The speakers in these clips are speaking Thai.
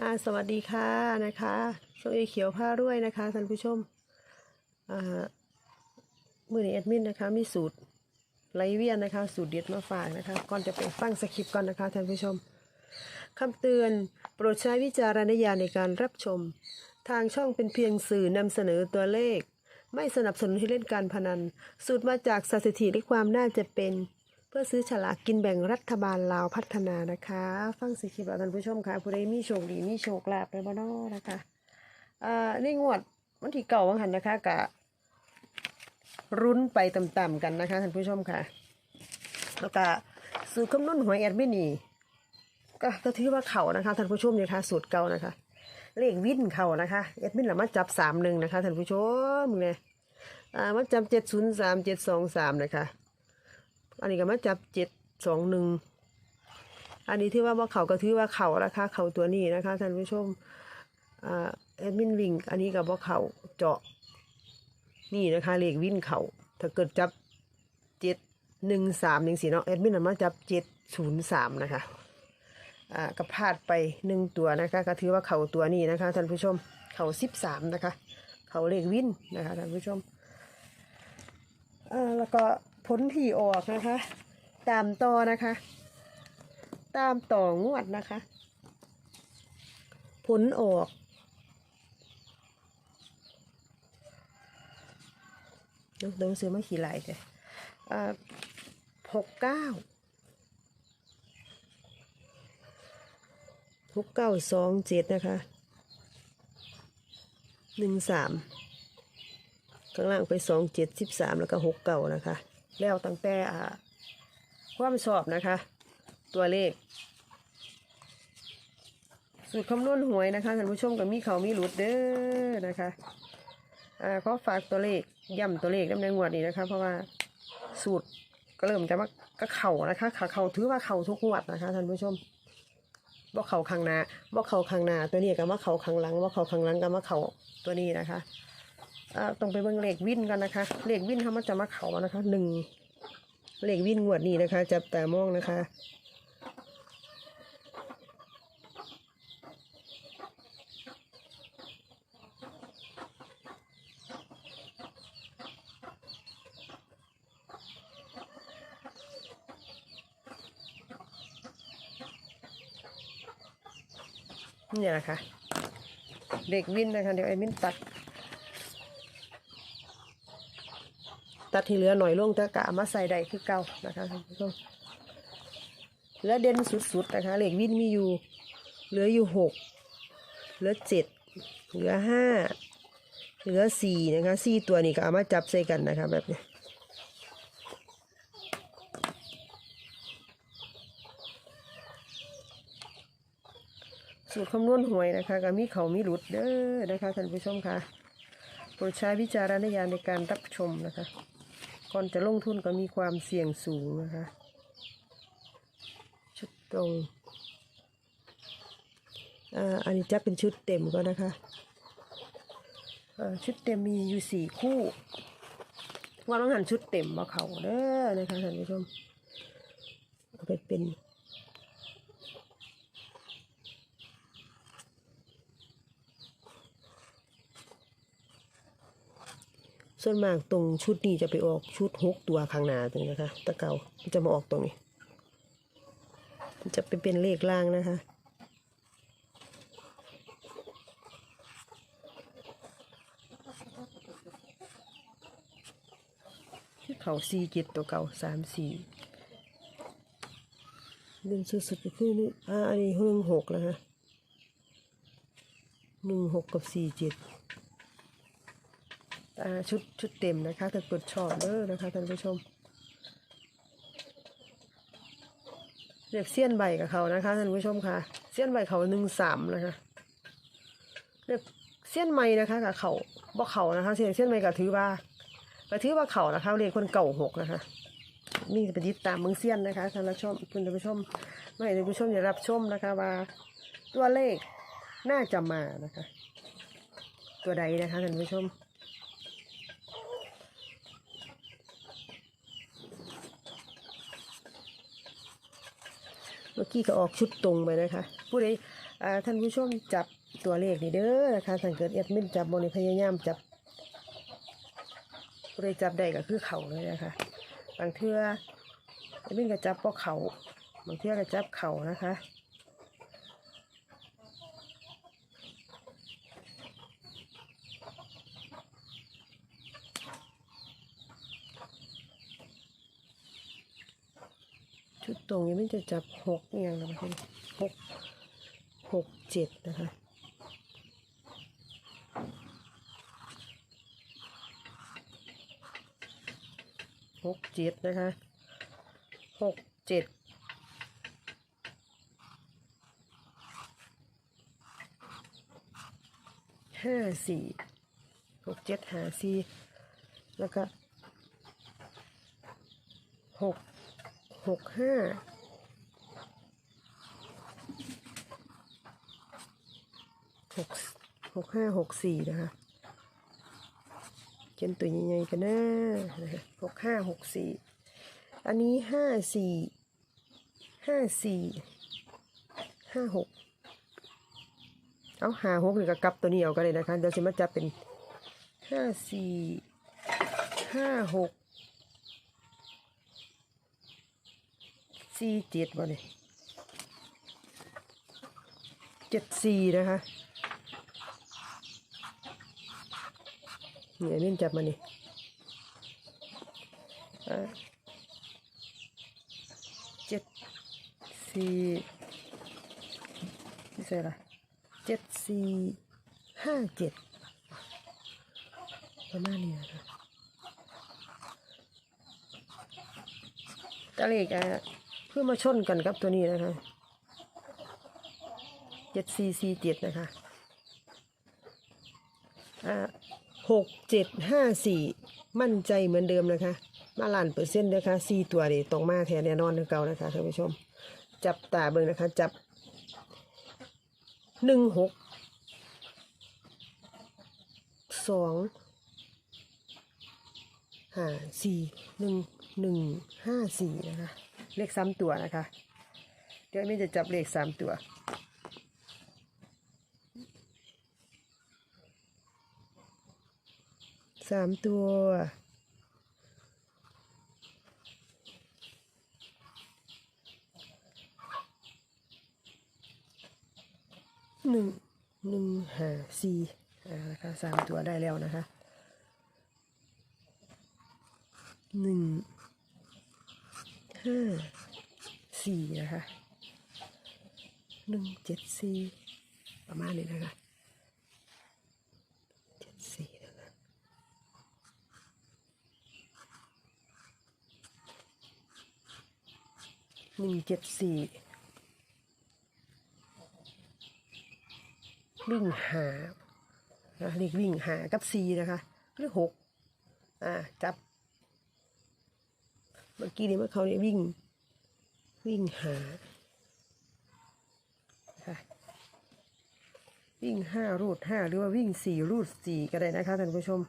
ค่ะสวัสดีค่ะนะคะช่วงเอเขียวผ้าด้วยนะคะท่านผู้ชมมือนี้แอดมินนะคะมีสูตรไหลเวียนนะคะ สูตรเด็ดมาฝากนะคะ ก่อนจะไปฟังสคริปต์ก่อนนะคะท่านผู้ชมคำเตือนโปรดใช้วิจารณญาณในการรับชม ทางช่องเป็นเพียงสื่อนำเสนอตัวเลข ไม่สนับสนุนให้เล่นการพนัน สูตรมาจากสถิติและความน่าจะเป็น พื่อซื้อฉลากกินแบ่งรัฐบาลลาวพัฒนานะคะ ฟังสิคลิปแล้วท่านผู้ชมค่ะผู้ใดมีโชคดีมีโชคลาภไปบ้านอนะคะอ่าในงวดวันที่เก่าวังหันนะคะกะรุ้นไปต่ำๆกันนะคะท่านผู้ชมค่ะแล้วก็สูตรคำนวณหวยแอดมินี่ก็ถือว่าเข่านะคะท่านผู้ชมเนี่ยค่ะสูตรเก่านะคะ เลขวินเข่านะคะแอดมินละมาจับสามหนึ่งนะคะท่านผู้ชมเนี่ยอ่ามาจับเจ็ดศูนย์สามเจ็ดสองสามนะคะ อันนี้ก็มาจับเจ็ดสองหนึ่งอันนี้ที่ว่าว่าเขาก็ถือว่าเขาราคาเขาตัวนี้นะคะท่านผู้ชมอ่าแอดมินวิ่งอันนี้กับว่าเขาเจาะนี่นะคะเลขวิ่นเขาถ้าเกิดจับเจ็ดหนึ่งสามหนึ่งสี่เนาะแอดมินนำมาจับเจ็ดศูนย์สามนะคะอ่าก็พลาดไปหนึ่งตัวนะคะ ก็ถือว่าเขาตัวนี้นะคะท่านผู้ชมเขาสิบสามนะคะ เขาเลขวิ่นนะคะท่านผู้ชมอ่าแล้วก็ ผลที่ออกนะคะ ตามต่อนะคะ ตามต่องวดนะคะ ผลออกเดี๋ยวเดี๋ยวซื้อมาขี่ไหลเลยอ่าหกเก้าหกเก้าสองเจ็ดนะคะหนึ่งสามข้างล่างไปสองเจ็ดสิบสามแล้วก็หกเก่านะคะ แล้วตั้งแต่อ่าความสอบนะคะ ตัวเลข สูตรคำนวณหวยนะคะท่านผู้ชมกับมีเขามีหลุดเด้อนะคะอ่าขอฝากตัวเลขย่ำตัวเลขน้ำในงวดนี้นะคะ เพราะว่าสูตรก็เริ่มจะมาก็เข่านะคะขาเข่าถือว่าเข่าทุกงวดนะคะท่านผู้ชมบ่เข่าข้างหน้าบ่เข่าข้างหน้าตัวนี้กับว่าเข่าข้างหลังบ่เข่าข้างหลังกับว่าเข่าตัวนี้นะคะ ต้องไปเบิ่งเลขวินกันนะคะ เลขวินเขามันจะมาเขานะคะหนึ่งเลขวินงวดนี้นะคะ จับแต่มองนะคะนี่แหละค่ะเลขวินนะคะ เดี๋ยวไอ้มินตัด ตัดที่เหลือหน่อยลงแต่กะเอามาใส่ได้คือเก่านะคะท่านผู้ชมเหลือเด่นสุดๆนะคะเหล็กวินมีอยู่ เหลืออยู่หกเหลือเจ็ดเหลือห้าเหลือสี่นะคะสี่ตัวนี้ก็เอามาจับใส่กันนะคะแบบนี้สูตรคำนวณหวยนะคะก็มีเขามีหลุดเด้อนะคะท่านผู้ชมค่ะโปรดใช้วิจารณญาณในการรับชมนะคะ ก่อนจะลงทุนก็มีความเสี่ยงสูงนะคะ ชุดตรงอันนี้จะเป็นชุดเต็มก็นะคะ ชุดเต็มมีอยู่สี่คู่ว่าต้องหันชุดเต็มมาเขาเด้อนะคะท่านผู้ชมเอาไปเป็น ส่วนมากตรงชุดนี้จะไปออกชุดหกตัวข้างหน้าตรงนี้นะคะ ตะเกาจะมาออกตรงนี้ จะไปเป็นเลขล่างนะคะ เขาสี่เจ็ดตัวเก่าสามสี่เรื่อสุดๆก็คือนี่อ่าอันนี้หนึ่งหกนะคะหนึ่งหกกับสี่เจ็ด ชุดชุดเต็มนะคะถ้ากดชอบเด้อนะคะท่านผู้ชมเรียกเสี้ยนใบกับเขานะคะท่านผู้ชมค่ะ เสี้ยนใบเขาหนึ่งสามนะคะเรียกเสี้ยนไม้นะคะกับเขาบ่เขานะคะเสี้ยนเสี้ยนไม้กับถือว่าก็ถือว่าเขานะคะเรียกคนเก่าหกนะคะนี่จะไปติดตามเมืองเสี้ยนนะคะท่านผู้ชมคุณท่านผู้ชมไม่ให้ท่านผู้ชมอย่ารับชมนะคะว่าตัวเลขน่าจะมานะคะ ตัวใดนะคะท่านผู้ชม เมื่อกี้ก็ออกชุดตรงไปนะคะ ผู้ใดท่านผู้ชมจับตัวเลขนี่เด้อนะคะสังเกิดแอดมินจับบนพยายามจับผู้ใดจับได้ก็คือเข่าเลยนะคะบางเทื่อแอดมินก็จับพวกเขาบางเทื่อก็จับเข่านะคะ ตรงนี้มันจะจับหกอย่างนะคะหกหกเจ็ดนะคะหกเจ็ดนะคะหกเจ็ดห้าสี่หกเจ็ดห้าสี่แล้วก็หก หกห้าหกหกห้าหกสี่นะคะเขียนตัวใหญ่ๆกันนะนะหกห้าหกสี่อันนี้ห้าสี่ห้าสี่ห้าหกเอาหาหกหรือกับกลับตัวนี้เอาก็เลยนะคะเดี๋ยวจะมาจับเป็นห้าสี่ห้าหก สี่เจ็ดบ่เนี่ยเจ็ดสี่นะคะเนี่ยนี่จับมานี่เจ็ดสี่นี่ใส่ละเจ็ดสี่ห้าเจ็ดประมาณนี้นะคะตะเลกอะ พื่อมาชนกันกับตัวนี้นะคะเจ็ดสี่สี่เจ็ดนะคะหกเจ็ดห้าสี่มั่นใจเหมือนเดิมนะคะ มาล้านเปอร์เซ็นต์นะคะสี่ตัวนี่ตรงมาแทนแน่นอนเก่านะคะท่านผู้ชม จับตาเบิ่งนะคะ จับหนึ่งหกสองห้าสี่หนึ่งหนึ่งห้าสี่นะคะ เลขสามตัวนะคะ เดี๋ยวไม่จะจับเลขสามตัว สามตัวหนึ่งหนึ่งห้าสี่อ่านะคะสามตัวได้แล้วนะคะหนึ่ง ห้าสี่นะคะหนึ่งเจ็ดสี่ประมาณนี้นะคะเจ็ดสี่นะคะหนึ่งเจ็ดสี่วิ่งหานะเรียกวิ่งหากับสี่นะคะหรือหกอ่าจับ เมื่อกี้นี้เมื่อเขาเนี่ยวิ่ง วิ่งหาค่ะวิ่งห้ารูดห้าหรือว่าวิ่งสี่รูดสี่ก็ได้นะคะท่านผู้ชม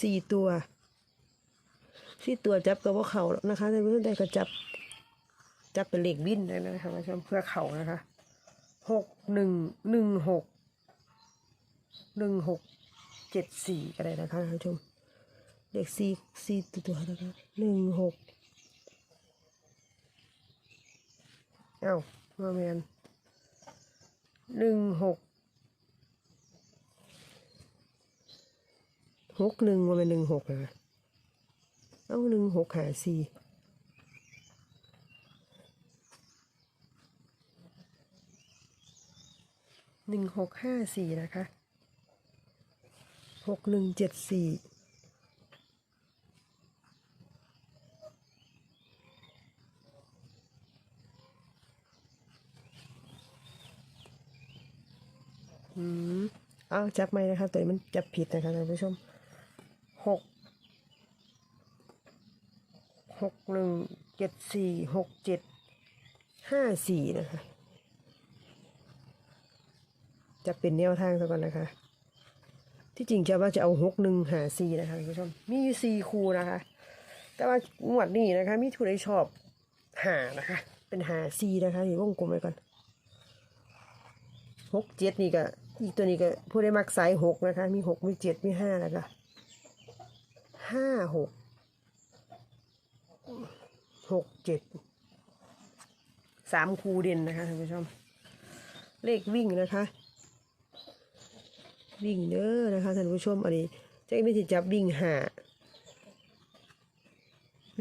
สี่ตัวสี่ตัวจับกับว่าเขาหรอกนะคะท่านผู้ชมได้ก็จับ จับเป็นเหล็กบินได้นะคะท่านผู้ชมเพื่อเขานะคะ หกหนึ่งหนึ่งหกหนึ่งหกเจ็ดสี่ก็ได้นะคะท่านผู้ชมเลขสี่สี่ตัวตัวนะคะหนึ่งหกเอ้ามาแมนหนึ่งหกหกหนึ่งมาเป็นหนึ่งหกนะเอ้าหนึ่งหกหาสี่ หนึ่งหกห้าสี่นะคะหกหนึ่งเจ็ดสี่อืมเอาจับไหมนะคะตัวนี้มันจับผิดนะคะท่านผู้ชมหกหกหนึ่งเจ็ดสี่หกเจ็ดห้าสี่นะคะ จะเป็นแนวทางซะก่อนนะคะ ที่จริงจะว่านจะเอาหกหนึ่งหาสี่นะคะคุณผู้ชม มีสี่คูนะคะ แต่ว่างวดนี้นะคะ มีทุนใดชอบหานะคะ เป็นหาสี่นะคะนี่วงกลมไว้ก่อนหกเจ็ดนี่ก็อีกตัวนี้ก็ผู้ได้มักสายหกนะคะ มีหกมีเจ็ดมีห้าแล้วก็ห้าหกหกเจ็ดสามคูเด่นนะคะท่านผู้ชม เลขวิ่งนะคะ วิ่งเด้อนะคะท่านผู้ชมอันนี้จะไม่ติจับวิ่งห้า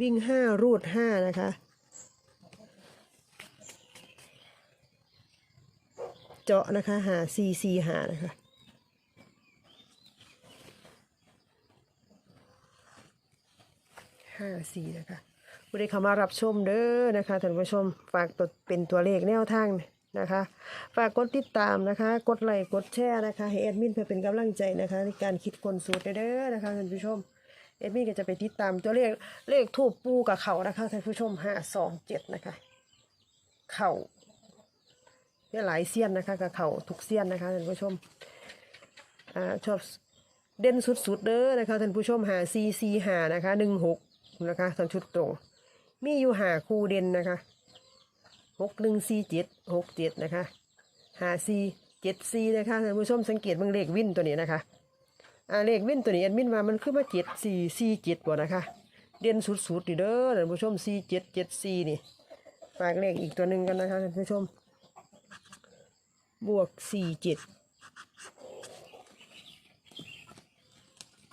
วิ่งห้ารูดห้านะคะเจาะนะคะหาซีซีหานะคะห้าสี่นะคะผู้ใดเข้ามารับชมเด้อนะคะท่านผู้ชมฝากตัวเป็นตัวเลขแนวทางนะ นะคะ ฝากกดติดตามนะคะ กดไลค์กดแชร์นะคะให้แอดมินเพื่อเป็นกำลังใจนะคะ ในการคิดคนสูตรเด้อนะคะท่านผู้ชมแอดมินก็จะไปติดตามตัวเลขเลขทูบปูกับเขานะคะท่านผู้ชมห้าสองเจ็ดนะคะ เขาเนี่ยหลายเซียนนะคะกับเข่าทุกเซียนนะคะท่านผู้ชมอ่าชอบเด่นสุดๆเด้อนะคะท่านผู้ชมหาซีซีหานะคะหนึ่งหกนะคะตอนชุดตรง มีอยู่หาคู่เด่นนะคะ หกหนึ่งซีเจ็ดหกเจ็ดนะคะหาซีเจ็ดซีนะคะท่านผู้ชมสังเกตบางเลขวินตัวนี้นะคะอ่าเลขวินตัวนี้แอดมินมามันขึ้นมาเจ็ดสี่ซีเจ็ดบ่นะคะ เด่นสุดๆนี่เด้อท่านผู้ชมซีเจ็ดเจ็ดซีนี่ฝากเลขอีกตัวหนึ่งกันนะคะท่านผู้ชม บวกสี่เจ็ด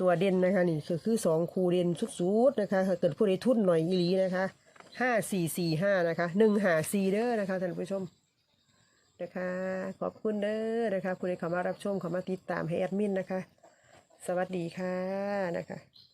ตัวเด่นนะคะนี่คือคือสองคูเด่นสุดๆนะคะถ้าเกิดผู้ใดทุนหน่อยอีหลีนะคะ ห้าสี่สี่ห้านะคะหนึ่งหาซีเด้อนะคะท่านผู้ชมนะคะขอบคุณเด้อนะคะผู้ใดเข้ามารับชมเข้ามาติดตามให้แอดมินนะคะ สวัสดีค่ะนะคะ